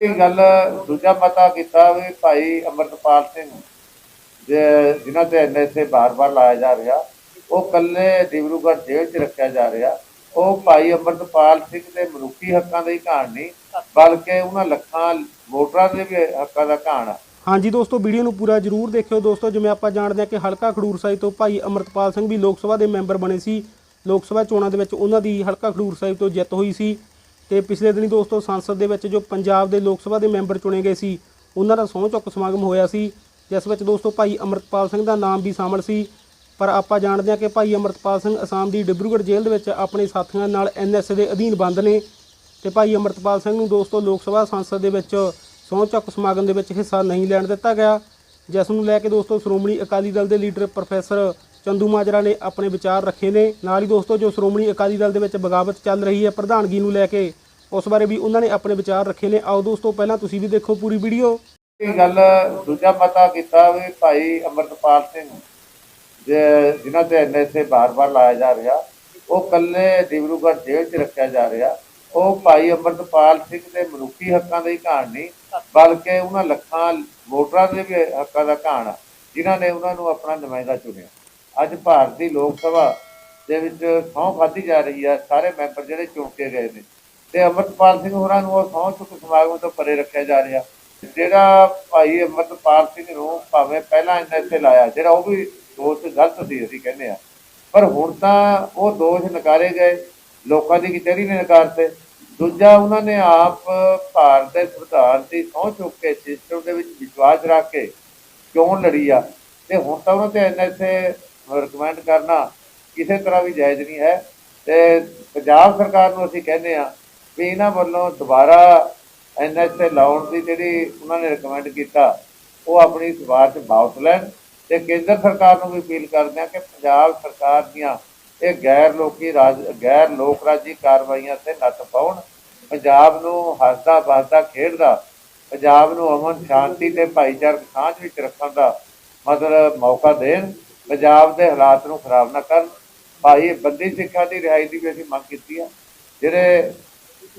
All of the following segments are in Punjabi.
ਇਹ ਗੱਲ ਦੂਜਾ ਪਤਾ ਕੀਤਾ ਵੀ ਭਾਈ ਅਮਰਤਪਾਲ ਸਿੰਘ ਜੇ- ਜਿਨ੍ਹਾਂ ਤੇ ਐਨਐਸਏ ਬਾਰ-ਬਾਰ ਲਾਇਆ ਜਾ ਰਿਹਾ, ਉਹ ਕੱਲੇ ਡਿਬਰੂਗੜ੍ਹ ਜੇਲ੍ਹ 'ਚ ਰੱਖਿਆ ਜਾ ਰਿਹਾ, ਉਹ ਭਾਈ ਅਮਰਤਪਾਲ ਸਿੰਘ ਦੇ ਮਨੁੱਖੀ ਹੱਕਾਂ ਦਾ ਹੀ ਘਾਣ ਨਹੀਂ, ਬਲਕਿ ਉਹਨਾਂ ਲੱਖਾਂ ਵੋਟਰਾਂ ਦੇ ਵੀ ਹੱਕਾਂ ਦਾ ਘਾਣ ਆ। ਹਾਂਜੀ ਦੋਸਤੋ, ਵੀਡੀਓ ਨੂੰ ਪੂਰਾ ਜਰੂਰ ਦੇਖਿਓ ਦੋਸਤੋ, ਜਿਵੇਂ ਆਪਾਂ ਜਾਣਦੇ ਹਾਂ ਕਿ ਹਲਕਾ ਖਡੂਰ ਸਾਹਿਬ ਤੋਂ ਭਾਈ ਅਮਰਤਪਾਲ ਸਿੰਘ ਵੀ ਲੋਕ ਸਭਾ ਦੇ ਮੈਂਬਰ ਬਣੇ ਸੀ। ਲੋਕ ਸਭਾ ਚੋਣਾਂ ਦੇ ਵਿੱਚ ਉਹਨਾਂ ਦੀ ਹਲਕਾ ਖਡੂਰ ਸਾਹਿਬ ਤੋਂ ਜਿੱਤ ਹੋਈ ਸੀ। ਤੇ ਪਿਛਲੇ ਦਿਨੀ ਦੋਸਤੋ ਸੰਸਦ ਦੇ ਵਿੱਚ ਜੋ ਪੰਜਾਬ ਦੇ ਲੋਕ ਸਭਾ ਦੇ ਮੈਂਬਰ ਚੁਣੇ ਗਏ ਸੀ, ਉਹਨਾਂ ਦਾ ਸਹੁੰ ਚੁੱਕ ਸਮਾਗਮ ਹੋਇਆ ਸੀ, ਜਿਸ ਵਿੱਚ ਦੋਸਤੋ ਭਾਈ ਅਮਰਤਪਾਲ ਸਿੰਘ ਦਾ ਨਾਮ ਵੀ ਸ਼ਾਮਲ ਸੀ। ਪਰ ਆਪਾਂ ਜਾਣਦੇ ਹਾਂ ਕਿ ਭਾਈ ਅਮਰਤਪਾਲ ਸਿੰਘ ਅਸਾਮ ਦੀ ਡਿਬਰੂਗੜ੍ਹ ਜੇਲ੍ਹ ਦੇ ਵਿੱਚ ਆਪਣੇ ਸਾਥੀਆਂ ਨਾਲ ਐਨਐਸਏ ਦੇ ਅਧੀਨ ਬੰਦ ਨੇ ਤੇ ਭਾਈ ਅਮਰਤਪਾਲ ਸਿੰਘ ਨੂੰ ਦੋਸਤੋ ਲੋਕ ਸਭਾ ਸੰਸਦ ਦੇ ਵਿੱਚ ਸਹੁੰ ਚੁੱਕ ਸਮਾਗਮ ਦੇ ਵਿੱਚ ਹਿੱਸਾ ਨਹੀਂ ਲੈਣ ਦਿੱਤਾ ਗਿਆ, ਜਿਸ ਨੂੰ ਲੈ ਕੇ ਦੋਸਤੋ ਸ਼੍ਰੋਮਣੀ ਅਕਾਲੀ ਦਲ ਦੇ ਲੀਡਰ ਪ੍ਰੋਫੈਸਰ ਚੰਦੂ ਮਾਜਰਾ ਨੇ ਆਪਣੇ ਵਿਚਾਰ ਰੱਖੇ ਨੇ। ਨਾਲ ਹੀ ਦੋਸਤੋ, ਜੋ ਸ਼੍ਰੋਮਣੀ ਅਕਾਲੀ ਦਲ ਦੇ ਵਿੱਚ ਬਗਾਵਤ ਚੱਲ ਰਹੀ ਹੈ ਪ੍ਰਧਾਨਗੀ ਨੂੰ ਲੈ ਕੇ, ਉਸ ਬਾਰੇ ਵੀ ਉਹਨਾਂ ਨੇ ਆਪਣੇ ਵਿਚਾਰ ਰੱਖੇ ਨੇ। ਆਓ ਦੋਸਤੋ, ਪਹਿਲਾਂ ਤੁਸੀਂ ਵੀ ਦੇਖੋ ਪੂਰੀ ਵੀਡੀਓ। ਇਹ ਗੱਲ ਦੂਜਾ ਪਤਾ ਕੀਤਾ ਵੀ ਭਾਈ ਅਮਰਤਪਾਲ ਸਿੰਘ, ਜੇ- ਜਿਨ੍ਹਾਂ ਤੇ ਐਨਐਸਏ ਬਾਰ-ਬਾਰ ਲਾਇਆ ਜਾ ਰਿਹਾ, ਉਹ ਕੱਲੇ ਡਿਬਰੂਗੜ੍ਹ ਜੇਲ੍ਹ 'ਚ ਰੱਖਿਆ ਜਾ ਰਿਹਾ। ਉਹ ਭਾਈ ਅਮਰਤਪਾਲ ਸਿੰਘ ਦੇ ਮਨੁੱਖੀ ਹੱਕਾਂ ਦਾ ਹੀ ਘਾਣ ਨਹੀਂ, ਬਲਕਿ ਉਹਨਾਂ ਲੱਖਾਂ ਵੋਟਰਾਂ ਦੇ ਵੀ ਹੱਕਾਂ ਦਾ ਘਾਣ ਆ, ਜਿਨ੍ਹਾਂ ਨੇ ਉਹਨਾਂ ਨੂੰ ਆਪਣਾ ਨੁਮਾਇੰਦਾ ਚੁਣਿਆ। ਅੱਜ ਭਾਰਤੀ ਲੋਕ ਸਭਾ ਦੇ ਵਿੱਚ ਸਹੁੰ ਖਾਧੀ ਜਾ ਰਹੀ ਹੈ ਸਾਰੇ ਮੈਂਬਰ ਜਿਹੜੇ ਚੁਣ ਕੇ ਗਏ ਨੇ। ਤੇ ਅਮਰਤਪਾਲ ਸਿੰਘ ਹੋਰਾਂ ਨੂੰ ਉਹ ਸਹੁੰ ਚੁੱਕ ਸਮਾਗਮ ਤੋਂ ਪਰੇ ਰੱਖਿਆ ਜਾ ਰਿਹਾ। ਜਿਹੜਾ ਭਾਈ ਅਮਰਤਪਾਲ ਸਿੰਘ ਨੂੰ ਭਾਵੇਂ ਪਹਿਲਾਂ ਐਨਐਸਏ ਲਾਇਆ, ਜਿਹੜਾ ਉਹ ਵੀ ਦੋਸ਼ ਗਲਤ ਸੀ ਅਸੀਂ ਕਹਿੰਦੇ ਆ ਪਰ ਹੁਣ ਤਾਂ ਉਹ ਦੋਸ਼ ਨਕਾਰੇ ਗਏ, ਲੋਕਾਂ ਦੀ ਕਚਹਿਰੀ ਨੇ ਨਕਾਰਤੇ ਦੂਜਾ ਉਹਨਾਂ ਨੇ ਆਪ ਭਾਰਤ ਦੇ ਸੰਵਿਧਾਨ ਦੀ ਸਹੁੰ ਚੁੱਕ ਕੇ ਸਿਸਟਮ ਦੇ ਵਿੱਚ ਵਿਸ਼ਵਾਸ ਰੱਖ ਕੇ ਚੋਣ ਲੜੀ ਆ। ਤੇ ਹੁਣ ਤਾਂ ਉਹਨਾਂ ਤੇ ਐਨਐਸਏ ਰਿਕਮੈਂਡ ਕਰਨਾ, ਕਿਸੇ ਤਰ੍ਹਾਂ ਵੀ ਜਾਇਜ਼ ਨਹੀਂ ਹੈ। ਤੇ ਪੰਜਾਬ ਸਰਕਾਰ ਨੂੰ ਅਸੀਂ ਕਹਿੰਦੇ ਆ ਵੀ ਇਹਨਾਂ ਵੱਲੋਂ ਦੁਬਾਰਾ ਐਨਐਸਏ ਲਾਉਣ ਦੀ ਜਿਹੜੀ ਉਹਨਾਂ ਨੇ ਰਿਕਮੈਂਡ ਕੀਤਾ, ਉਹ ਆਪਣੀ ਸਿਫਾਰਸ਼ ਵਾਪਸ ਲੈਣ। ਤੇ ਕੇਂਦਰ ਸਰਕਾਰ ਨੂੰ ਵੀ ਅਪੀਲ ਕਰਦੇ ਆ ਕਿ ਪੰਜਾਬ ਸਰਕਾਰ ਦੀਆਂ ਇਹ ਗੈਰ ਲੋਕੀ ਰਾਜ, ਗੈਰ ਲੋਕ ਰਾਜੀ ਕਾਰਵਾਈਆਂ ਤੇ ਨੱਥ ਪਾਉਣ। ਪੰਜਾਬ ਨੂੰ ਹੱਸਦਾ ਵਸਦਾ ਖੇਡਦਾ, ਪੰਜਾਬ ਨੂੰ ਅਮਨ ਸ਼ਾਂਤੀ ਤੇ ਭਾਈਚਾਰਕ ਸਾਂਝ ਵਿੱਚ ਰੱਖਣ ਦਾ ਮਤਲਬ ਮੌਕਾ ਦੇਣ। ਪੰਜਾਬ ਦੇ ਹਾਲਾਤ ਨੂੰ ਖਰਾਬ ਨਾ ਕਰਨ। ਭਾਈ, ਬੰਦੀ ਸਿੱਖਾਂ ਦੀ ਰਿਹਾਈ ਦੀ ਵੀ ਅਸੀਂ ਮੰਗ ਕੀਤੀ ਆ। ਜਿਹੜੇ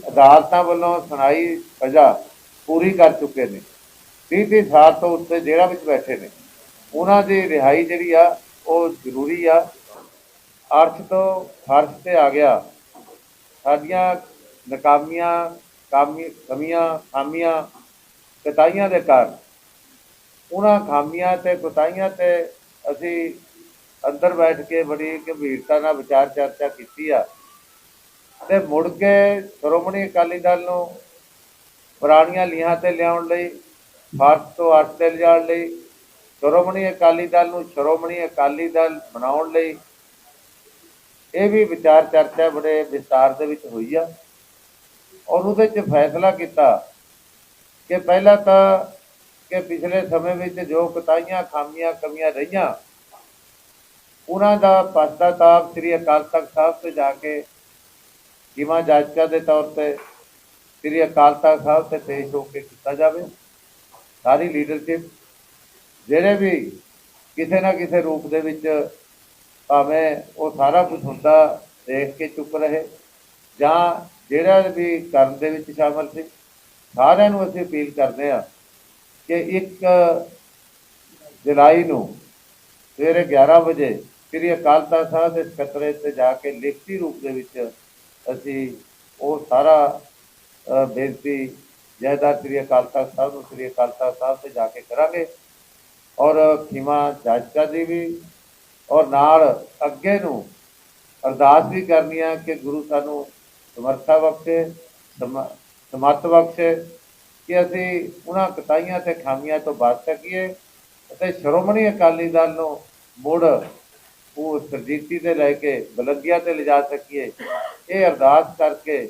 ਅਦਾਲਤਾਂ ਵੱਲੋਂ ਸੁਣਾਈ ਸਜ਼ਾ ਪੂਰੀ ਕਰ ਚੁੱਕੇ ਨੇ 30 30 ਸਾਲ ਤੋਂ ਉੱਤੇ ਜੇਲ੍ਹਾਂ ਵਿੱਚ ਬੈਠੇ ਨੇ, ਉਹਨਾਂ ਦੀ ਰਿਹਾਈ ਜਿਹੜੀ ਆ, ਉਹ ਜ਼ਰੂਰੀ ਆ। ਅਰਥ ਤੋਂ ਫਰਸ਼ ਤੇ ਆ ਗਿਆ, ਸਾਡੀਆਂ ਨਕਾਮੀਆਂ, ਕਾਮੀ, ਕਮੀਆਂ, ਖਾਮੀਆਂ ਕਤਾਈਆਂ ਦੇ ਕਾਰਨ, ਉਹਨਾਂ ਖਾਮੀਆਂ ਤੇ ਕੁਤਾਈਆਂ ਤੇ ਅਸੀਂ ਅੰਦਰ ਬੈਠ ਕੇ ਬੜੀ ਗੰਭੀਰਤਾ ਨਾਲ ਵਿਚਾਰ ਚਰਚਾ ਕੀਤੀ ਆ। ਤੇ ਮੁੜ ਕੇ ਸ਼੍ਰੋਮਣੀ ਅਕਾਲੀ ਦਲ ਨੂੰ ਪੁਰਾਣੀਆਂ ਲੀਹਾਂ ਤੇ ਲਿਆਉਣ ਲਈ ਫਰਸ਼ ਤੋਂ ਅਰਸ਼ ਤੇ ਲਿਜਾਣ ਲਈ, ਸ਼੍ਰੋਮਣੀ ਅਕਾਲੀ ਦਲ ਨੂੰ ਸ਼੍ਰੋਮਣੀ ਅਕਾਲੀ ਦਲ ਬਣਾਉਣ ਲਈ ਇਹ ਵੀ ਵਿਚਾਰ ਚਰਚਾ ਬੜੇ ਵਿਸਤਾਰ ਦੇ ਵਿੱਚ ਹੋਈ ਆ। ਔਰ ਉਹਦੇ 'ਚ ਫੈਸਲਾ ਕੀਤਾ ਕਿ ਪਹਿਲਾਂ ਤਾਂ ਕਿ ਪਿਛਲੇ ਸਮੇਂ ਵਿੱਚ ਜੋ ਕਤਾਈਆਂ, ਖਾਮੀਆਂ, ਕਮੀਆਂ ਰਹੀਆਂ, ਉਹਨਾਂ ਦਾ ਪਛਤਾਤਾਪ ਸ੍ਰੀ ਅਕਾਲ ਤਖਤ ਸਾਹਿਬ ਤੇ ਜਾ ਕੇ ਜਿਮਾ ਜਾਚਕਾ ਦੇ ਤੌਰ ਤੇ ਸ੍ਰੀ ਅਕਾਲ ਤਖਤ ਸਾਹਿਬ ਤੇ ਪੇਸ਼ ਹੋ ਕੇ ਕੀਤਾ ਜਾਵੇ। ਸਾਰੀ ਲੀਡਰਸ਼ਿਪ ਜਿਹੜੇ ਵੀ ਕਿਸੇ ਨਾ ਕਿਸੇ ਰੂਪ ਦੇ ਵਿੱਚ ਭਾਵੇਂ ਉਹ ਸਾਰਾ ਕੁਝ ਹੁੰਦਾ, ਦੇਖ ਕੇ ਚੁੱਪ ਰਹੇ ਜਾਂ ਜਿਹੜਾ ਵੀ ਕਰਨ ਦੇ ਵਿੱਚ ਸ਼ਾਮਲ ਸੀ, ਸਾਰਿਆਂ ਨੂੰ ਅਸੀਂ ਅਪੀਲ ਕਰਦੇ ਹਾਂ ਕਿ ਇੱਕ ਜੁਲਾਈ ਨੂੰ ਸਵੇਰੇ 11 ਵਜੇ ਸ੍ਰੀ ਅਕਾਲ ਤਖਤ ਸਾਹਿਬ ਦੇ ਸਕੱਤਰੇਤ ਤੇ ਜਾ ਕੇ ਲਿਖਤੀ ਰੂਪ ਦੇ ਵਿੱਚ ਅਸੀਂ ਉਹ ਸਾਰਾ ਬੇਨਤੀ ਜੈਦਾਰ ਸ੍ਰੀ ਅਕਾਲ ਤਖਤ ਸਾਹਿਬ ਨੂੰ ਸ੍ਰੀ ਅਕਾਲ ਤਖਤ ਸਾਹਿਬ ਤੇ ਜਾ ਕੇ ਕਰਾਂਗੇ। ਔਰ ਖਿਮਾ ਜਾਚਕਾ ਦੀ ਵੀ, ਔਰ ਨਾਲ ਅੱਗੇ ਨੂੰ ਅਰਦਾਸ ਵੀ ਕਰਨੀ ਆ ਕਿ ਗੁਰੂ ਸਾਨੂੰ ਸਮਰਥਾ ਬਖਸ਼ੇ, ਸਮ- ਸਮਰਥ ਬਖਸ਼ੇ ਕਿ ਅਸੀਂ ਉਹਨਾਂ ਕਤਾਈਆਂ ਤੇ ਖਾਮੀਆਂ ਤੋਂ ਬਚ ਸਕੀਏ ਅਤੇ ਸ਼੍ਰੋਮਣੀ ਅਕਾਲੀ ਦਲ ਨੂੰ ਮੁੜ ਉਹ ਸਰਜੀਤੀ ਤੇ ਲੈ ਕੇ ਬਲੰਦੀਆਂ ਤੇ ਲਿਜਾ ਸਕੀਏ। ਇਹ ਅਰਦਾਸ ਕਰਕੇ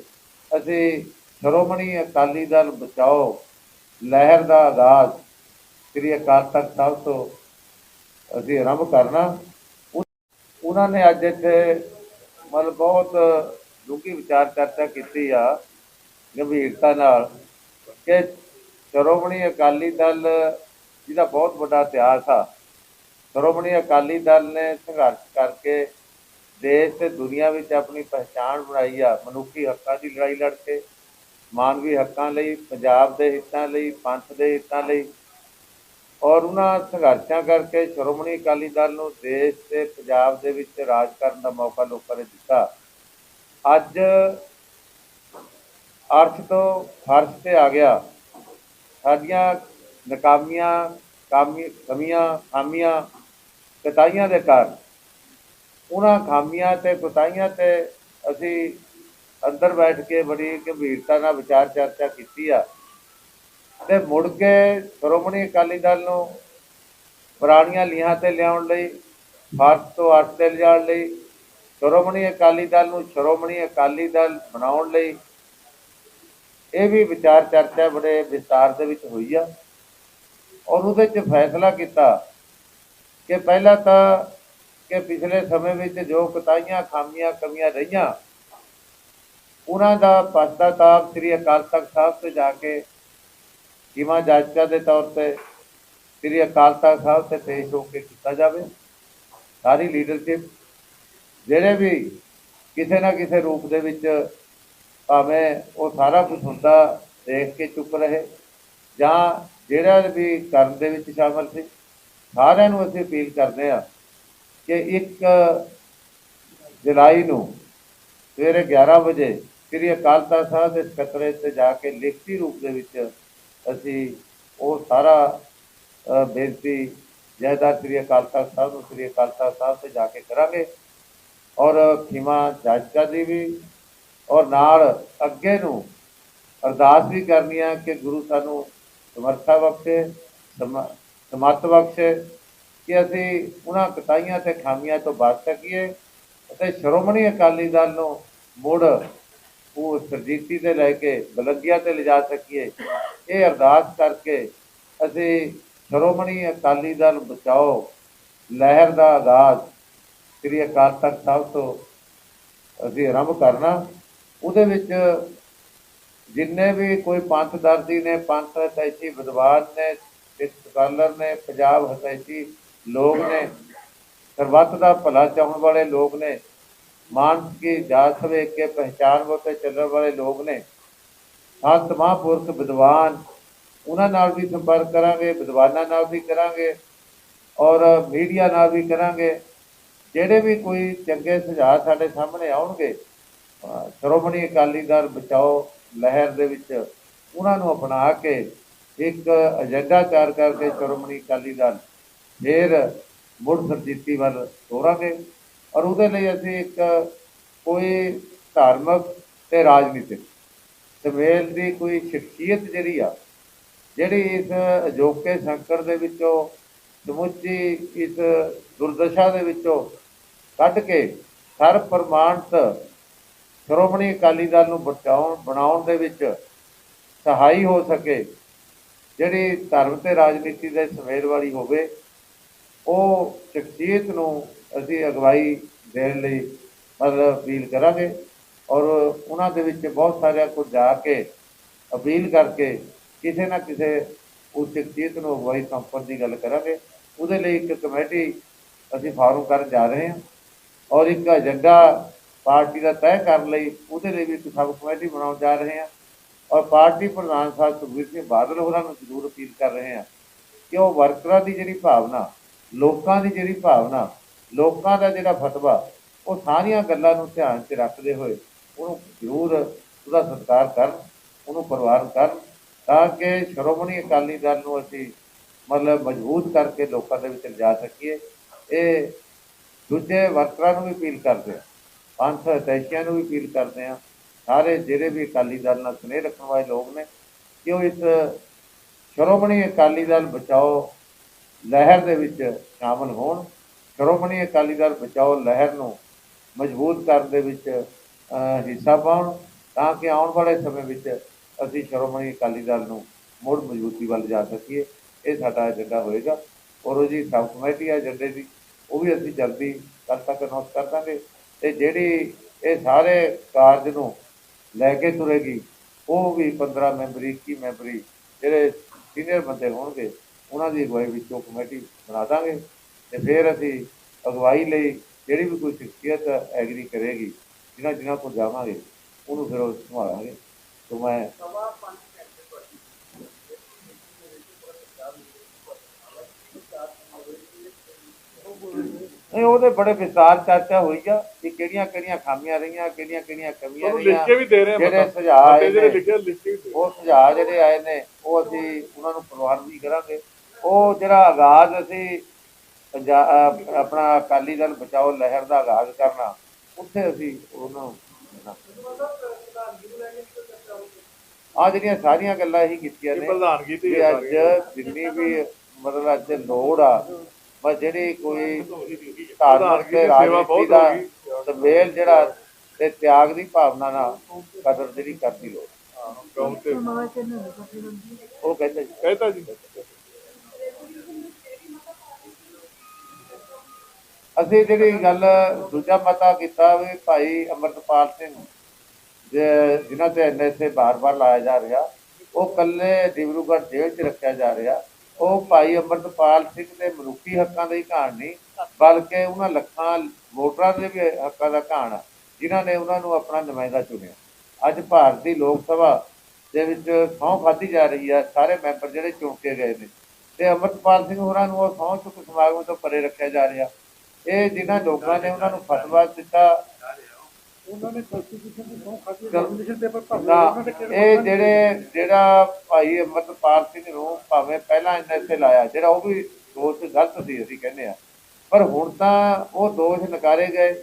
ਅਸੀਂ ਸ਼੍ਰੋਮਣੀ ਅਕਾਲੀ ਦਲ ਬਚਾਓ, ਲਹਿਰ ਦਾ ਆਗਾਜ਼ ਸ੍ਰੀ ਅਕਾਲ ਤਖਤ ਸਾਹਿਬ ਤੋਂ ਅਸੀਂ ਆਰੰਭ ਕਰਨਾ। ਉਹਨਾਂ ਨੇ ਅੱਜ ਇੱਥੇ ਮਤਲਬ ਬਹੁਤ ਡੂੰਘੀ ਵਿਚਾਰ ਚਰਚਾ ਕੀਤੀ ਆ, ਗੰਭੀਰਤਾ ਨਾਲ। ਕਿ ਸ਼੍ਰੋਮਣੀ ਅਕਾਲੀ ਦਲ ਜਿਹਦਾ ਬਹੁਤ ਵੱਡਾ ਇਤਿਹਾਸ ਆ, ਸ਼੍ਰੋਮਣੀ ਅਕਾਲੀ ਦਲ ਨੇ ਸੰਘਰਸ਼ ਕਰਕੇ ਦੇਸ਼ ਤੇ ਦੁਨੀਆ ਵਿੱਚ ਆਪਣੀ ਪਹਿਚਾਣ ਬਣਾਈ ਆ, ਮਨੁੱਖੀ ਹੱਕਾਂ ਦੀ ਲੜਾਈ ਲੜ ਕੇ ਮਾਨਵੀ ਹੱਕਾਂ ਲਈ, ਪੰਜਾਬ ਦੇ ਹਿੱਤਾਂ ਲਈ, ਪੰਥ ਦੇ ਹਿੱਤਾਂ ਲਈ ਔਰ ਉਹਨਾਂ ਸੰਘਰਸ਼ਾਂ ਕਰਕੇ ਸ਼੍ਰੋਮਣੀ ਅਕਾਲੀ ਦਲ ਨੂੰ ਦੇਸ਼ ਤੇ ਪੰਜਾਬ ਦੇ ਵਿੱਚ ਰਾਜ ਕਰਨ ਦਾ ਮੌਕਾ ਲੋਕਾਂ ਨੇ ਦਿੱਤਾ। ਅੱਜ ਅਰਸ਼ ਤੋਂ ਫਰਸ਼ ਤੇ ਆ ਗਿਆ। ਸਾਡੀਆਂ ਨਕਾਮੀਆਂ, ਕਾਮੀ, ਕਮੀਆਂ, ਖਾਮੀਆਂ ਕਤਾਈਆਂ ਦੇ ਕਾਰਨ ਉਹਨਾਂ ਖਾਮੀਆਂ ਤੇ ਕੁਤਾਈਆਂ ਤੇ ਅਸੀਂ ਅੰਦਰ ਬੈਠ ਕੇ ਬੜੀ ਗੰਭੀਰਤਾ ਨਾਲ ਵਿਚਾਰ ਚਰਚਾ ਕੀਤੀ ਆ। ਤੇ ਮੁੜ ਕੇ ਸ਼੍ਰੋਮਣੀ ਅਕਾਲੀ ਦਲ ਨੂੰ ਪੁਰਾਣੀਆਂ ਲੀਹਾਂ ਤੇ ਲਿਆਉਣ ਲਈ ਭਾਰਤ ਤੋਂ ਅਰਥ ਤੇ ਲਿਜਾਣ ਲਈ, ਸ਼੍ਰੋਮਣੀ ਅਕਾਲੀ ਦਲ ਨੂੰ ਸ਼੍ਰੋਮਣੀ ਅਕਾਲੀ ਦਲ ਬਣਾਉਣ ਲਈ ਇਹ ਵੀ ਵਿਚਾਰ ਚਰਚਾ ਬੜੇ ਵਿਸਤਾਰ ਦੇ ਵਿੱਚ ਹੋਈ ਆ। ਔਰ ਉਹਦੇ 'ਚ ਫੈਸਲਾ ਕੀਤਾ ਕਿ ਪਹਿਲਾਂ ਤਾਂ ਕਿ ਪਿਛਲੇ ਸਮੇਂ ਵਿੱਚ ਜੋ ਕਤਾਈਆਂ, ਖਾਮੀਆਂ, ਕਮੀਆਂ ਰਹੀਆਂ, ਉਹਨਾਂ ਦਾ ਪਛਤਾਤਾਪ ਸ੍ਰੀ ਅਕਾਲ ਤਖਤ ਸਾਹਿਬ ਤੇ ਜਾ ਕੇ ਜਿਮਾ ਜਾਚਕਾ ਦੇ ਤੌਰ ਤੇ ਸ੍ਰੀ ਅਕਾਲ ਤਖਤ ਸਾਹਿਬ ਤੇ ਪੇਸ਼ ਹੋ ਕੇ ਕੀਤਾ ਜਾਵੇ, ਸਾਰੀ ਲੀਡਰਸ਼ਿਪ ਜਿਹੜੇ ਵੀ ਕਿਸੇ ਨਾ ਕਿਸੇ ਰੂਪ ਦੇ ਵਿੱਚ ਭਾਵੇਂ ਉਹ ਸਾਰਾ ਕੁਝ ਹੁੰਦਾ, ਦੇਖ ਕੇ ਚੁੱਪ ਰਹੇ। ਜਾਂ ਜਿਹੜਾ ਵੀ ਕਰਨ ਦੇ ਵਿੱਚ ਸ਼ਾਮਲ ਸੀ, ਸਾਰਿਆਂ ਨੂੰ ਅਸੀਂ ਅਪੀਲ ਕਰਦੇ ਹਾਂ ਕਿ ਇੱਕ ਜੁਲਾਈ ਨੂੰ ਸਵੇਰੇ 11 ਵਜੇ ਸ੍ਰੀ ਅਕਾਲ ਤਖਤ ਸਾਹਿਬ ਦੇ ਸਕੱਤਰੇ ਤੇ ਜਾ ਕੇ ਲਿਖਤੀ ਰੂਪ ਦੇ ਵਿੱਚ ਅਸੀਂ ਉਹ ਸਾਰਾ ਬੇਨਤੀ, ਜੈਦਾਰ ਸ੍ਰੀ ਅਕਾਲ ਤਖਤ ਸਾਹਿਬ ਨੂੰ ਸ੍ਰੀ ਅਕਾਲ ਤਖਤ ਸਾਹਿਬ ਤੇ ਜਾ ਕੇ ਕਰਾਂਗੇ। ਔਰ ਖਿਮਾ ਜਾਚਕਾ ਦੀ ਵੀ ਔਰ ਨਾਲ ਅੱਗੇ ਨੂੰ ਅਰਦਾਸ ਵੀ ਕਰਨੀ ਆ ਕਿ ਗੁਰੂ ਸਾਨੂੰ ਸਮਰਥਾ ਬਖਸ਼ੇ, ਸਮ- ਸਮਰਥ ਬਖਸ਼ੇ, ਕਿ ਅਸੀਂ ਉਹਨਾਂ ਕਤਾਈਆਂ ਤੇ ਖਾਮੀਆਂ ਤੋਂ ਬਚ ਸਕੀਏ ਅਤੇ ਸ਼੍ਰੋਮਣੀ ਅਕਾਲੀ ਦਲ ਨੂੰ ਮੁੜ ਉਹ ਸਰਜੀਤੀ ਤੇ ਲੈ ਕੇ ਬਲੰਦੀਆਂ ਤੇ ਲਿਜਾ ਸਕੀਏ। ਇਹ ਅਰਦਾਸ ਕਰਕੇ ਅਸੀਂ ਸ਼੍ਰੋਮਣੀ ਅਕਾਲੀ ਦਲ ਬਚਾਓ, ਲਹਿਰ ਦਾ ਆਗਾਜ਼ ਸ੍ਰੀ ਅਕਾਲ ਤਖਤ ਸਾਹਿਬ ਤੋਂ ਅਸੀਂ ਆਰੰਭ ਕਰਨਾ। ਉਹਦੇ ਵਿੱਚ ਜਿੰਨੇ ਵੀ ਕੋਈ ਪੰਥ ਦਰਦੀ ਨੇ, ਪੰਥ ਹਤੈਸ਼ੀ ਵਿਦਵਾਨ ਨੇ ਸਕਾਲਰ ਨੇ, ਪੰਜਾਬ ਹਤੈਸ਼ੀ ਲੋਕ ਨੇ, ਸਰਬੱਤ ਦਾ ਭਲਾ ਚਾਹਣ ਵਾਲੇ ਲੋਕ ਨੇ, ਮਾਨਸ ਕੀ ਜਾਤ ਵੇਖ ਕੇ ਪਹਿਚਾਨ ਤੇ ਚੱਲਣ ਵਾਲੇ ਲੋਕ ਨੇ, ਸੰਤ ਮਹਾਂਪੁਰਖ ਵਿਦਵਾਨ, ਉਹਨਾਂ ਨਾਲ ਵੀ ਸੰਪਰਕ ਕਰਾਂਗੇ, ਵਿਦਵਾਨਾਂ ਨਾਲ ਵੀ ਕਰਾਂਗੇ ਔਰ ਮੀਡੀਆ ਨਾਲ ਵੀ ਕਰਾਂਗੇ, ਜਿਹੜੇ ਵੀ ਕੋਈ ਚੰਗੇ ਸੁਝਾਅ ਸਾਡੇ ਸਾਹਮਣੇ ਆਉਣਗੇ ਸ਼੍ਰੋਮਣੀ ਅਕਾਲੀ ਦਲ ਬਚਾਓ ਲਹਿਰ ਦੇ ਵਿੱਚ ਉਹਨਾਂ ਨੂੰ ਅਪਣਾ ਕੇ ਇੱਕ ਏਜੰਡਾ ਤਿਆਰ ਕਰਕੇ ਸ਼੍ਰੋਮਣੀ ਅਕਾਲੀ ਦਲ ਫੇਰ ਮੁੜ ਸਰਜੀਤੀ ਵੱਲ ਤੋਰਾਂਗੇ ਔਰ ਉਹਦੇ ਲਈ ਅਸੀਂ ਇੱਕ ਕੋਈ ਧਾਰਮਿਕ ਤੇ ਰਾਜਨੀਤਿਕ ਸਮੇਲ ਦੀ ਕੋਈ ਸ਼ਖਸੀਅਤ ਜਿਹੜੀ ਆ, ਜਿਹੜੀ ਇਸ ਅਜੋਕੇ ਸੰਕਟ ਦੇ ਵਿੱਚੋਂ, ਸਮੁੱਚੀ ਇਸ ਦੁਰਦਸ਼ਾ ਦੇ ਵਿੱਚੋਂ ਕੱਢ ਕੇ ਸਰ ਪ੍ਰਮਾਣਤ ਸ਼੍ਰੋਮਣੀ ਅਕਾਲੀ ਦਲ ਨੂੰ ਬਚਾਉਣ, ਬਣਾਉਣ ਦੇ ਵਿੱਚ ਸਹਾਈ ਹੋ ਸਕੇ। ਜਿਹੜੀ ਧਰਮ ਤੇ ਰਾਜਨੀਤੀ ਦੇ ਸਮੇਲ ਵਾਲੀ ਹੋਵੇ, ਉਹ ਸ਼ਖਸੀਅਤ ਨੂੰ ਅਸੀਂ ਅਗਵਾਈ ਦੇਣ ਲਈ ਮਤਲਬ ਅਪੀਲ ਕਰਾਂਗੇ ਔਰ ਉਹਨਾਂ ਦੇ ਵਿੱਚ ਬਹੁਤ ਸਾਰਿਆਂ ਕੋਲ ਜਾ ਕੇ ਅਪੀਲ ਕਰਕੇ ਕਿਸੇ ਨਾ ਕਿਸੇ ਉਸ ਸ਼ਖਸੀਅਤ ਨੂੰ ਅਗਵਾਈ ਸੰਪਰਕ ਦੀ ਗੱਲ ਕਰਾਂਗੇ। ਉਹਦੇ ਲਈ ਇੱਕ ਕਮੇਟੀ ਅਸੀਂ ਫਾਰਮ ਕਰਨ ਜਾ ਰਹੇ ਹਾਂ ਔਰ ਇੱਕ ਏਜੰਡਾ ਪਾਰਟੀ ਦਾ ਤੈਅ ਕਰਨ ਲਈ, ਉਹਦੇ ਲਈ ਵੀ ਇੱਕ ਸਬ ਕਮੇਟੀ ਬਣਾਉਣ ਜਾ ਰਹੇ ਹਾਂ। ਔਰ ਪਾਰਟੀ ਪ੍ਰਧਾਨ ਸਾਹਿਬ ਸੁਖਬੀਰ ਸਿੰਘ ਬਾਦਲ ਹੋਰਾਂ ਨੂੰ ਜ਼ਰੂਰ ਅਪੀਲ ਕਰ ਰਹੇ ਹਾਂ ਕਿ ਉਹ ਵਰਕਰਾਂ ਦੀ ਜਿਹੜੀ ਭਾਵਨਾ, ਲੋਕਾਂ ਦੀ ਜਿਹੜੀ ਭਾਵਨਾ, ਲੋਕਾਂ ਦਾ ਜਿਹੜਾ ਫਤਵਾ, ਉਹ ਸਾਰੀਆਂ ਗੱਲਾਂ ਨੂੰ ਧਿਆਨ 'ਚ ਰੱਖਦੇ ਹੋਏ ਉਹਨੂੰ ਜ਼ਰੂਰ ਉਹਦਾ ਸਤਿਕਾਰ ਕਰਨ, ਉਹਨੂੰ ਪ੍ਰਵਾਨ ਕਰਨ, ਤਾਂ ਕਿ ਸ਼੍ਰੋਮਣੀ ਅਕਾਲੀ ਦਲ ਨੂੰ ਅਸੀਂ ਮਤਲਬ ਮਜ਼ਬੂਤ ਕਰਕੇ ਲੋਕਾਂ ਦੇ ਵਿੱਚ ਜਾ ਸਕੀਏ। ਇਹ ਦੂਜੇ ਵਰਕਰਾਂ ਨੂੰ ਵੀ ਅਪੀਲ ਕਰਦੇ ਹਾਂ। ਪੰਥ ਅਤੈਸ਼ੀਆਂ ਨੂੰ ਵੀ ਅਪੀਲ ਕਰਦੇ ਹਾਂ, ਸਾਰੇ ਜਿਹੜੇ ਵੀ ਅਕਾਲੀ ਦਲ ਨਾਲ ਸਨੇਹ ਰੱਖਣ ਵਾਲੇ ਲੋਕ ਨੇ ਕਿ ਉਹ ਇਸ ਸ਼੍ਰੋਮਣੀ ਅਕਾਲੀ ਦਲ ਬਚਾਓ ਲਹਿਰ ਦੇ ਵਿੱਚ ਸ਼ਾਮਲ ਹੋਣ, ਸ਼੍ਰੋਮਣੀ ਅਕਾਲੀ ਦਲ ਬਚਾਓ ਲਹਿਰ ਨੂੰ ਮਜ਼ਬੂਤ ਕਰਨ ਦੇ ਵਿੱਚ ਹਿੱਸਾ ਪਾਉਣ, ਤਾਂ ਕਿ ਆਉਣ ਵਾਲੇ ਸਮੇਂ ਵਿੱਚ ਅਸੀਂ ਸ਼੍ਰੋਮਣੀ ਅਕਾਲੀ ਦਲ ਨੂੰ ਮੁੜ ਮਜ਼ਬੂਤੀ ਵੱਲ ਜਾ ਸਕੀਏ, ਇਹ ਸਾਡਾ ਏਜੰਡਾ ਹੋਏਗਾ। ਔਰ ਉਹ ਜੀ ਸਬ ਕਮੇਟੀ ਆ ਏਜੰਡੇ ਦੀ, ਉਹ ਵੀ ਅਸੀਂ ਜਲਦੀ ਕੱਲ ਤੱਕ ਅਨਾਉਂਸ ਕਰ ਦਾਂਗੇ। ਤੇ ਜਿਹੜੀ ਇਹ ਸਾਰੇ ਕਾਰਜ ਨੂੰ ਲੈ ਕੇ ਤੁਰੇਗੀ, ਉਹ ਵੀ 15 ਮੈਂਬਰੀ 21 ਮੈਂਬਰੀ ਜਿਹੜੇ ਸੀਨੀਅਰ ਬੰਦੇ ਹੋਣਗੇ, ਉਹਨਾਂ ਦੀ ਅਗਵਾਈ ਵਿੱਚ ਉਹ ਕਮੇਟੀ ਬਣਾ ਦਾਂਗੇ ਤੇ ਫਿਰ ਅਸੀਂ ਅਗਵਾਈ ਲਈ ਜਿਹੜੀ ਵੀ ਕੋਈ ਸ਼ਖਸੀਅਤ ਐਗਰੀ ਕਰੇਗੀ, ਜਿਨ੍ਹਾਂ ਜਿਨ੍ਹਾਂ ਕੋਲ ਜਾਵਾਂਗੇ, ਉਹਨੂੰ ਫਿਰ ਉਹ ਸੰਭਾਲਾਂਗੇ। ਤੋਂ ਮੈਂ ਨਹੀਂ ਉਹਦੇ ਬੜੇ ਵਿਸਤਾਰ ਚਰਚਾ ਹੋਈ ਆ ਕਿ ਕਿਹੜੀਆਂ ਕਿਹੜੀਆਂ ਖਾਮੀਆਂ ਰਹੀਆਂ ਕਿਹੜੀਆਂ ਕਿਹੜੀਆਂ ਕਮੀਆਂ ਤੁਹਾਨੂੰ ਲਿਖ ਰਹੀਆਂ ਕੇ ਵੀ ਦੇ ਰਹੇ ਆ ਜਿਹੜੇ ਮਤਾ। ਸੁਝਾਅ ਆਏ ਮਤੇ ਜਿਹੜੇ ਨੇ, ਲਿਖੇ ਲਿਖ ਕੇ ਵੀ ਦੇ ਰਹੇ ਉਹ ਸੁਝਾਅ ਜਿਹੜੇ ਆਏ ਨੇ ਉਹ ਅਸੀਂ ਉਹਨਾਂ ਨੂੰ ਪ੍ਰਵਾਨ ਵੀ ਕਰਾਂਗੇ ਉਹ ਜਿਹੜਾ ਆਗਾਜ਼ ਅਸੀਂ ਪੰਜਾਬ ਆਪਣਾ ਅਕਾਲੀ ਦਲ ਬਚਾਓ ਲਹਿਰ ਦਾ ਆਗਾਜ਼ ਕਰਨਾ ਉੱਥੇ ਅਸੀਂ ਉਹਨੂੰ ਆ ਜਿਹੜੀਆਂ ਸਾਰੀਆਂ ਗੱਲਾਂ ਹੀ ਕੀਤੀਆਂ ਇਹ ਨੇ ਪ੍ਰਧਾਨਗੀ ਤੇ ਅੱਜ ਸਾਰੀਆਂ। ਜਿੰਨੀ ਵੀ ਮਤਲਬ ਅੱਜ ਲੋੜ ਆ ਬਸ ਜਿਹੜੀ ਕੋਈ ਧਾਰਮਿਕ ਤੇ ਰਾਜਨੀਤੀ ਦਾ। ਸੰਵੇਲ ਜਿਹੜਾ ਤੇ ਤਿਆਗ ਦੀ ਭਾਵਨਾ ਨਾਲ ਕਦਰ ਜਿਹੜੀ ਕਰਦੀ ਲੋੜ। ਉਹ ਕਹਿੰਦੇ ਜੀ। ਕਹਿਤਾ ਜੀ। ਅਸੀਂ ਜਿਹੜੀ ਗੱਲ ਦੂਜਾ ਮਤਾ ਕੀਤਾ ਵੀ ਭਾਈ ਅਮਰਤਪਾਲ ਸਿੰਘ ਜੇ- ਜਿਨ੍ਹਾਂ ਤੇ ਐਨਐਸਏ ਬਾਰ-ਬਾਰ ਲਾਇਆ ਜਾ ਰਿਹਾ ਉਹ ਕੱਲੇ ਡਿਬਰੂਗੜ੍ਹ ਜੇਲ੍ਹ 'ਚ ਰੱਖਿਆ ਜਾ ਰਿਹਾ। ਉਹ ਭਾਈ ਅਮਰਤਪਾਲ ਸਿੰਘ ਦੇ ਮਨੁੱਖੀ ਹੱਕਾਂ ਦਾ ਹੀ ਘਾਣ ਨਹੀਂ ਬਲਕਿ ਉਹਨਾਂ ਲੱਖਾਂ ਵੋਟਰਾਂ ਦੇ ਵੀ ਹੱਕਾਂ ਦਾ ਘਾਣ ਆ ਜਿਨ੍ਹਾਂ ਨੇ ਉਹਨਾਂ ਨੂੰ ਆਪਣਾ ਨੁਮਾਇੰਦਾ ਚੁਣਿਆ। ਅੱਜ ਭਾਰਤੀ ਲੋਕ ਸਭਾ ਦੇ ਵਿੱਚ ਸਹੁੰ ਖਾਧੀ ਜਾ ਰਹੀ ਹੈ, ਸਾਰੇ ਮੈਂਬਰ ਜਿਹੜੇ ਚੁਣ ਕੇ ਗਏ ਨੇ। ਤੇ ਅਮਰਤਪਾਲ ਸਿੰਘ ਹੋਰਾਂ ਨੂੰ ਉਹ ਸਹੁੰ ਚੁੱਕ ਸਮਾਗਮ ਤੋਂ ਪਰੇ ਰੱਖਿਆ ਜਾ ਰਿਹਾ। ਇਹ ਜਿਨ੍ਹਾਂ ਲੋਕਾਂ ਨੇ ਉਹਨਾਂ ਨੂੰ ਫਤਵਾ ਦਿੱਤਾ ਉਹਨਾਂ ਨੇ ਕਨਸਟੀਟਿਊਸ਼ਨ ਦੀ ਸੌਂ ਖਾਦੀ ਚਲੋ। ਨੋਮੀਨੇਸ਼ਨ ਪੇਪਰ ਭਰਨਾ ਨਾ ਉਹਨਾਂ ਨੇ ਕਿਹੜੇ ਇਹ ਜਿਹੜੇ ਜਿਹੜਾ ਭਾਈ ਅਮਰਤਪਾਲ ਸਿੰਘ ਨੂੰ ਭਾਵੇਂ ਪਹਿਲਾਂ ਐਨਐਸਏ ਲਾਇਆ ਜਿਹੜਾ ਉਹ ਵੀ ਦੋਸ਼ ਗਲਤ ਸੀ ਅਸੀਂ ਕਹਿੰਦੇ ਆ ਪਰ ਹੁਣ ਤਾਂ ਉਹ ਦੋਸ਼ ਨਕਾਰੇ ਗਏ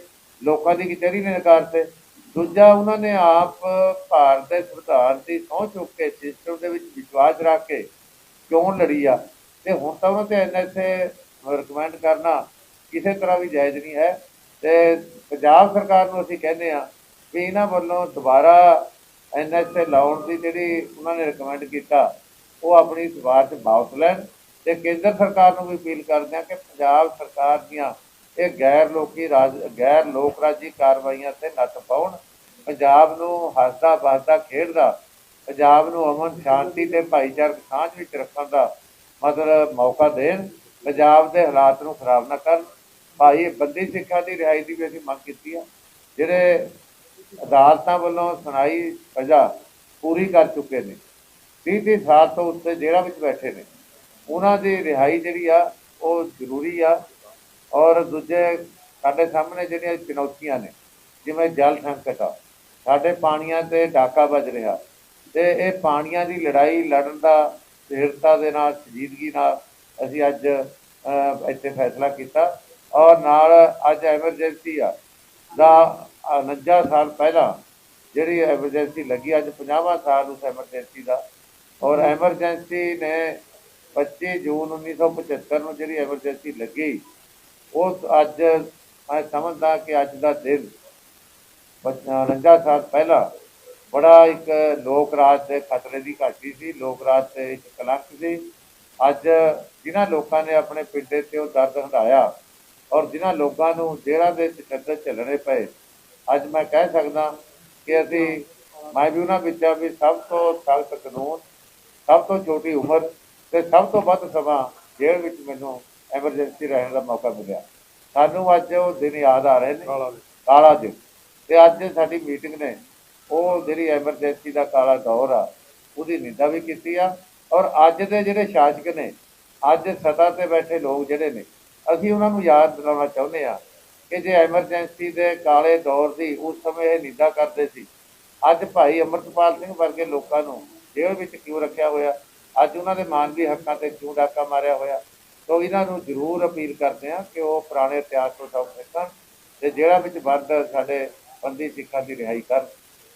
ਲੋਕਾਂ ਦੀ ਕਚਹਿਰੀ ਨੇ ਨਕਾਰਤੇ ਦੂਜਾ ਉਹਨਾਂ ਨੇ ਆਪ ਭਾਰਤ ਦੇ ਸੰਵਿਧਾਨ ਦੀ ਸਹੁੰ ਚੁੱਕ ਕੇ ਸਿਸਟਮ ਦੇ ਵਿੱਚ ਵਿਸ਼ਵਾਸ ਰੱਖ ਕੇ ਕਿਉਂ ਲੜੀ ਆ? ਤੇ ਹੁਣ ਤਾਂ ਉਹਨਾਂ ਤੇ ਐਨਐਸਏ ਰਿਕਮੈਂਡ ਕਰਨਾ ਕਿਸੇ ਤਰ੍ਹਾਂ ਵੀ ਜਾਇਜ਼ ਨਹੀਂ ਹੈ। ਤੇ ਪੰਜਾਬ ਸਰਕਾਰ ਨੂੰ ਅਸੀਂ ਕਹਿੰਦੇ ਆ ਵੀ ਇਹਨਾਂ ਵੱਲੋਂ ਦੁਬਾਰਾ ਐਨਐਸਏ ਲਾਉਣ ਦੀ ਜਿਹੜੀ ਉਹਨਾਂ ਨੇ ਰਿਕਮੈਂਡ ਕੀਤਾ, ਉਹ ਆਪਣੀ ਸਿਫਾਰਸ਼ ਵਾਪਸ ਲੈਣ ਤੇ ਕੇਂਦਰ ਸਰਕਾਰ ਨੂੰ ਵੀ ਅਪੀਲ ਕਰਦੇ ਆ ਕਿ ਪੰਜਾਬ ਸਰਕਾਰ ਦੀਆਂ ਇਹ ਗੈਰ ਲੋਕੀ ਰਾਜ, ਗੈਰ ਲੋਕ ਰਾਜੀ ਕਾਰਵਾਈਆਂ ਤੇ ਨੱਥ ਪਾਉਣ, ਪੰਜਾਬ ਨੂੰ ਹੱਸਦਾ ਵਸਦਾ ਖੇਡਦਾ, ਪੰਜਾਬ ਨੂੰ ਅਮਨ ਸ਼ਾਂਤੀ ਤੇ ਭਾਈਚਾਰਕ ਸਾਂਝ ਵਿੱਚ ਰੱਖਣ ਦਾ ਮਤਲਬ ਮੌਕਾ ਦੇਣ, ਪੰਜਾਬ ਦੇ ਹਾਲਾਤ ਨੂੰ ਖਰਾਬ ਨਾ ਕਰਨ ਭਾਈ ਬੰਦੀ ਸਿੱਖਾਂ ਦੀ ਰਿਹਾਈ ਦੀ ਵੀ ਅਸੀਂ ਮੰਗ ਕੀਤੀ ਆ। ਜਿਹੜੇ ਅਦਾਲਤਾਂ ਵੱਲੋਂ ਸੁਣਾਈ ਸਜ਼ਾ ਪੂਰੀ ਕਰ ਚੁੱਕੇ ਨੇ 30 30 ਸਾਲ ਤੋਂ ਉੱਤੇ ਜੇਲ੍ਹਾਂ ਵਿੱਚ ਬੈਠੇ ਨੇ, ਉਹਨਾਂ ਦੀ ਰਿਹਾਈ ਜਿਹੜੀ ਆ, ਉਹ ਜ਼ਰੂਰੀ ਆ। ਔਰ ਦੂਜੇ ਸਾਡੇ ਸਾਹਮਣੇ ਜਿਹੜੀਆਂ ਚੁਣੌਤੀਆਂ ਨੇ, ਜਿਵੇਂ ਜਲ ਸੰਕਟ ਆ, ਸਾਡੇ ਪਾਣੀਆਂ ਤੇ ਡਾਕਾ ਵੱਜ ਰਿਹਾ, ਤੇ ਇਹ ਪਾਣੀਆਂ ਦੀ ਲੜਾਈ ਲੜਨ ਦਾ ਸਥਿਰਤਾ ਦੇ ਨਾਲ ਸੰਜੀਦਗੀ ਨਾਲ ਅਸੀਂ ਅੱਜ ਇੱਥੇ ਫੈਸਲਾ ਕੀਤਾ। ਔਰ ਨਾਲ ਅੱਜ ਐਮਰਜੈਂਸੀ ਆ। ਦਾ 49 ਸਾਲ ਪਹਿਲਾਂ ਜਿਹੜੀ ਐਮਰਜੈਂਸੀ ਲੱਗੀ, ਅੱਜ 50ਵਾਂ ਸਾਲ ਉਸ ਐਮਰਜੈਂਸੀ ਦਾ। ਔਰ ਐਮਰਜੈਂਸੀ ਨੇ 25 ਜੂਨ 1975 ਨੂੰ ਜਿਹੜੀ ਐਮਰਜੈਂਸੀ ਲੱਗੀ, ਉਸ ਅੱਜ ਮੈਂ ਸਮਝਦਾ ਕਿ ਅੱਜ ਦਾ ਦਿਨ 49 ਸਾਲ ਪਹਿਲਾਂ ਬੜਾ ਇੱਕ ਲੋਕ ਰਾਜ ਦੇ ਖਤਰੇ ਦੀ ਘਾਟੀ ਸੀ। ਲੋਕ ਰਾਜ ਤੇ ਇੱਕ ਕਲੰਕ ਸੀ। ਅੱਜ ਜਿਨ੍ਹਾਂ ਲੋਕਾਂ ਨੇ ਆਪਣੇ ਪਿੰਡੇ ਤੇ ਉਹ ਦਰਦ ਹਟਾਇਆ ਔਰ ਜਿਨ੍ਹਾਂ ਲੋਕਾਂ ਨੂੰ ਜੇਲ੍ਹਾਂ ਦੇ ਤਸ਼ੱਦਦ ਝੱਲਣੇ ਪਏ ਅੱਜ ਮੈਂ ਕਹਿ ਸਕਦਾ ਕਿ ਅਸੀਂ ਮੈਂ ਵੀ ਉਹਨਾਂ ਵਿੱਚ ਆ ਵੀ ਸਭ ਤੋਂ ਸਖਤ ਕਾਨੂੰਨ ਸਭ ਤੋਂ ਛੋਟੀ ਉਮਰ ਤੇ ਸਭ ਤੋਂ ਵੱਧ ਸਮਾਂ ਜੇਲ੍ਹ ਵਿੱਚ ਮੈਨੂੰ ਐਮਰਜੈਂਸੀ ਰਹਿਣ ਦਾ ਮੌਕਾ ਮਿਲਿਆ। ਸਾਨੂੰ ਅੱਜ ਉਹ ਦਿਨ ਯਾਦ ਆ ਰਹੇ ਨੇ। ਕਾਲਾ ਦਿਨ। ਤੇ ਅੱਜ ਸਾਡੀ ਮੀਟਿੰਗ ਨੇ ਉਹ ਜਿਹੜੀ ਐਮਰਜੈਂਸੀ ਦਾ ਕਾਲਾ ਦੌਰ ਆ ਉਹਦੀ ਨਿੰਦਾ ਵੀ ਕੀਤੀ ਆ। ਔਰ ਅੱਜ ਦੇ ਜਿਹੜੇ ਸ਼ਾਸਕ ਨੇ ਅੱਜ ਸਤਾ ਤੇ ਬੈਠੇ ਲੋਕ ਜਿਹੜੇ ਨੇ ਅਸੀਂ ਉਹਨਾਂ ਨੂੰ ਯਾਦ ਦਿਲਾਉਣਾ ਚਾਹੁੰਦੇ ਆ ਕਿ ਜੇ ਐਮਰਜੈਂਸੀ ਦੇ ਕਾਲੇ ਦੌਰ ਦੀ ਉਸ ਸਮੇਂ ਇਹ ਨਿੰਦਾ ਕਰਦੇ ਸੀ। ਅੱਜ ਭਾਈ ਅਮਰਤਪਾਲ ਸਿੰਘ ਵਰਗੇ ਲੋਕਾਂ ਨੂੰ ਜੇਲ੍ਹ ਵਿੱਚ ਕਿਉਂ ਰੱਖਿਆ ਹੋਇਆ? ਅੱਜ ਉਹਨਾਂ ਦੇ ਮਾਨਵੀ ਹੱਕਾਂ ਤੇ ਕਿਉਂ ਡਾਕਾ ਮਾਰਿਆ ਹੋਇਆ? ਤੋਂ ਇਹਨਾਂ ਨੂੰ ਜ਼ਰੂਰ ਅਪੀਲ ਕਰਦੇ ਆ ਕਿ ਉਹ ਪੁਰਾਣੇ ਇਤਿਹਾਸ ਤੋਂ ਸਬਕ ਸਿੱਖਣ ਤੇ ਜਿਹੜਾ ਵਿੱਚ ਵੱਧ ਸਾਡੇ ਬੰਦੀ ਸਿੱਖਾਂ ਦੀ ਰਿਹਾਈ ਕਰਨ।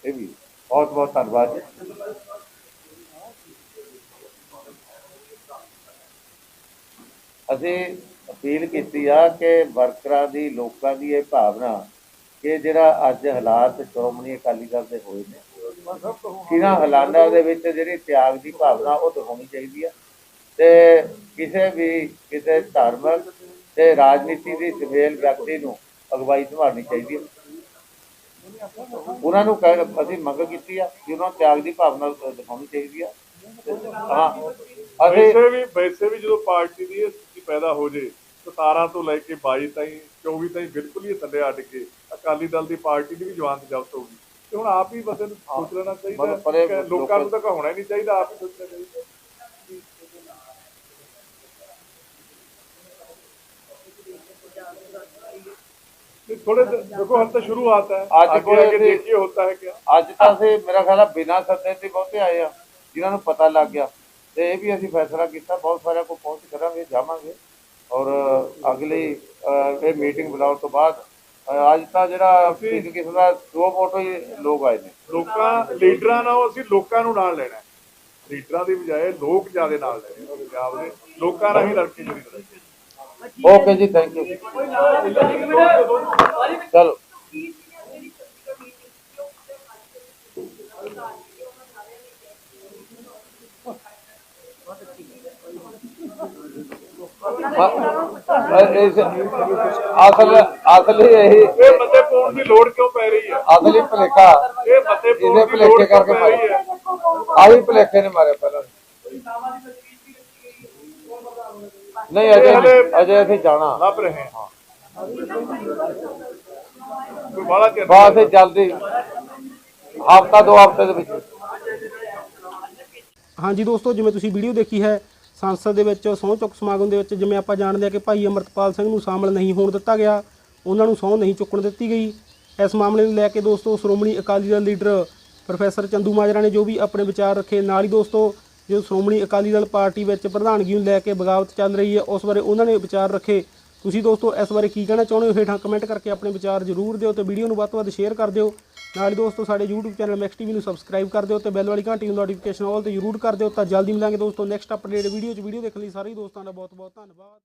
ਇਹ ਵੀ ਬਹੁਤ ਬਹੁਤ ਧੰਨਵਾਦ ਜੀ। ਅਸੀਂ ਅਪੀਲ ਕੀਤੀ ਆ ਕਿ ਵਰਕਰਾਂ ਦੀ, ਲੋਕਾਂ ਦੀ ਇਹ ਭਾਵਨਾ ਕਿ ਜਿਹੜਾ ਅੱਜ ਹਾਲਾਤ ਸ਼੍ਰੋਮਣੀ ਅਕਾਲੀ ਦਲ ਦੇ ਹੋਏ ਨੇ, ਕਿਹਨਾਂ ਹਾਲਾਤਾਂ ਦੇ ਵਿੱਚ ਜਿਹੜੀ ਤਿਆਗ ਦੀ ਭਾਵਨਾ ਉਹ ਦਿਖਾਉਣੀ ਚਾਹੀਦੀ ਆ। ਤੇ ਕਿਸੇ ਵੀ, ਕਿਸੇ ਧਾਰਮਿਕ ਤੇ ਰਾਜਨੀਤੀ ਦੀ ਸਵੇਲ ਵਿਅਕਤੀ ਨੂੰ ਅਗਵਾਈ ਸੰਭਾਲਣੀ ਚਾਹੀਦੀ ਹੈ ਉਹਨਾਂ ਨੂੰ ਕਹਿ, ਅਸੀਂ ਮੰਗ ਕੀਤੀ ਆ ਕਿ ਉਹਨਾਂ ਤਿਆਗ ਦੀ ਭਾਵਨਾ ਦਿਖਾਉਣੀ ਚਾਹੀਦੀ ਆ। ਹਾਂ, ਅਸੀਂ ਵੈਸੇ ਵੀ ਜਦੋਂ ਪਾਰਟੀ ਦੀ ਪੈਦਾ ਹੋ ਜੇ 17 ਤੋਂ ਲੈ ਕੇ 22 ਤਾਈਂ 24 ਤਾਈਂ ਬਿਲਕੁਲ ਹੀ ਥੱਲੇ ਅੱਡ ਕੇ ਅਕਾਲੀ ਦਲ ਦੀ ਪਾਰਟੀ ਦੀ ਵੀ ਜਵਾਨ ਜ਼ਬਤ ਹੋਊਗੀ ਤੇ ਹੁਣ ਆਪ ਹੀ ਬੰਦੇ ਨੂੰ ਸੋਚ ਲੈਣਾ ਚਾਹੀਦਾ ਮਤਲਬ ਪਰੇ ਕਿ ਲੋਕਾਂ ਨੂੰ ਤਾਂ ਹੋਣਾ ਹੀ ਨਹੀਂ ਚਾਹੀਦਾ ਆਪ ਹੀ ਸੋਚਣਾ ਚਾਹੀਦਾ नहीं, थोड़े दे- देखो हम तो शुरुआत है आज आगे कोई आगे ऐसे- देखिए होता है क्या ਅੱਜ ਤਾਂ ਅਸੀਂ ਮੇਰਾ ਖਿਆਲ ਆ ਬਿਨਾਂ ਸੱਦੇ ਤੇ ਬਹੁਤੇ ਆਏ ਆ ਜਿਨ੍ਹਾਂ ਨੂੰ ਪਤਾ ਲੱਗ ਗਿਆ ਤੇ ਇਹ ਵੀ ਅਸੀਂ ਫੈਸਲਾ ਕੀਤਾ ਬਹੁਤ ਸਾਰਿਆਂ ਕੋਲ ਪਹੁੰਚ ਕਰਾਂਗੇ ਜਾਵਾਂਗੇ। ਔਰ ਅਗਲੀ ਇਹ ਮੀਟਿੰਗ ਬੁਲਾਉਣ ਤੋਂ ਬਾਅਦ ਅੱਜ ਤਾਂ ਜਿਹੜਾ ਕਿਸੇ ਕਿਸੇ ਦਾ ਦੋ ਫੋਟੋ ਹੀ ਲੋਕ ਆਏ ਨੇ। ਲੋਕਾਂ ਲੀਡਰਾਂ ਨਾਲ ਅਸੀਂ ਲੋਕਾਂ ਨੂੰ ਨਾਲ ਲੈਣਾ। ਲੀਡਰਾਂ ਦੀ ਬਜਾਏ ਲੋਕ ਜ਼ਿਆਦਾ ਨਾਲ ਲੈਣੇ ਪੰਜਾਬ ਦੇ। ਲੋਕਾਂ ਨਾਲ ਹੀ ਲੜ ਕੇ ਜਿਹੜੀ ਲੜਾਈ ਹੈ। ਓਕੇ ਜੀ ਥੈਂਕ ਯੂ ਚਲੋ। ਅਸਲ ਅਸਲੀ ਇਹੀ ਇਹ ਮਤੇ ਪਾਉਣ ਦੀ ਲੋੜ ਕਿਉਂ ਪੈ ਰਹੀ ਹੈ? ਅਸਲੀ ਭਲੇਖਾ। ਇਹ ਮਤੇ ਪਾਉਣ ਇਹਦੇ ਦੀ ਲੋੜ ਭਲੇਖੇ ਕਿਉਂ ਕਰਕੇ ਪੈ ਰਹੀ ਮਾਰੇ। ਹੈ ਆਹੀ ਭਲੇਖੇ ਨੇ ਮਾਰੇ ਪਹਿਲਾਂ। ਨਹੀਂ ਅਜੇ ਨਹੀਂ, ਅਜੇ ਅਸੀਂ ਜਾਣਾ। ਲੱਭ ਰਹੇ ਹਾਂ। ਕੋਈ ਬਾਲਾ ਚਿਰ ਬਸ ਇਹ ਜਲਦੀ ਹਫਤਾ ਦੋ ਹਫ਼ਤੇ ਦੇ ਵਿੱਚ। ਹਾਂਜੀ ਦੋਸਤੋ ਜਿਵੇਂ ਤੁਸੀਂ ਵੀਡੀਓ ਦੇਖੀ ਹੈ ਸੰਸਦ ਦੇ ਵਿੱਚ, ਸਹੁੰ ਚੁੱਕ ਸਮਾਗਮ ਦੇ ਵਿੱਚ ਜਿਵੇਂ ਆਪਾਂ ਜਾਣਦੇ ਹਾਂ ਕਿ ਭਾਈ ਅਮਰਤਪਾਲ ਸਿੰਘ ਨੂੰ ਸ਼ਾਮਲ ਨਹੀਂ ਹੋਣ ਦਿੱਤਾ ਗਿਆ, ਉਹਨਾਂ ਨੂੰ ਸਹੁੰ ਨਹੀਂ ਚੁੱਕਣ ਦਿੱਤੀ ਗਈ। ਇਸ ਮਾਮਲੇ ਨੂੰ ਲੈ ਕੇ ਦੋਸਤੋ ਸ਼੍ਰੋਮਣੀ ਅਕਾਲੀ ਦਲ ਲੀਡਰ ਪ੍ਰੋਫੈਸਰ ਚੰਦੂ ਮਾਜਰਾ ਨੇ ਜੋ ਵੀ ਆਪਣੇ ਵਿਚਾਰ ਰੱਖੇ, ਨਾਲ ਹੀ ਦੋਸਤੋ ਜੋ ਸ਼੍ਰੋਮਣੀ ਅਕਾਲੀ ਦਲ ਪਾਰਟੀ ਵਿੱਚ ਪ੍ਰਧਾਨਗੀ ਨੂੰ ਲੈ ਕੇ ਬਗਾਵਤ ਚੱਲ ਰਹੀ ਹੈ, ਉਸ ਬਾਰੇ ਉਹਨਾਂ ਨੇ ਵਿਚਾਰ ਰੱਖੇ। ਤੁਸੀਂ ਦੋਸਤੋ ਇਸ ਬਾਰੇ ਕੀ ਕਹਿਣਾ ਚਾਹੁੰਦੇ ਹੋ? ਹੇਠਾਂ ਕਮੈਂਟ ਕਰਕੇ ਆਪਣੇ ਵਿਚਾਰ ਜ਼ਰੂਰ ਦਿਓ ਤੇ ਵੀਡੀਓ ਨੂੰ ਵੱਧ ਤੋਂ ਵੱਧ ਸ਼ੇਅਰ ਕਰ ਦਿਓ। ਨਾਲ ਹੀ ਦੋਸਤੋ, ਸਾਡੇ YouTube ਚੈਨਲ ਮੈਕਸ ਟੀਵੀ ਨੂੰ ਸਬਸਕ੍ਰਾਈਬ ਕਰ ਦਿਓ ਤੇ ਬੈਲ ਵਾਲੀ ਘੰਟੀ ਨੂੰ ਨੋਟੀਫਿਕੇਸ਼ਨ ਆਲ ਤੇ ਜ਼ਰੂਰ ਕਰ ਦਿਓ। ਤਾਂ ਜਲਦੀ ਮਿਲਾਂਗੇ ਦੋਸਤੋ ਨੈਕਸਟ ਅਪਡੇਟ ਵੀਡੀਓ 'ਚ ਵੀਡੀਓ ਦੇਖਣ ਲਈ ਸਾਰੇ ਦੋਸਤਾਂ ਦਾ ਬਹੁਤ ਬਹੁਤ ਧੰਨਵਾਦ।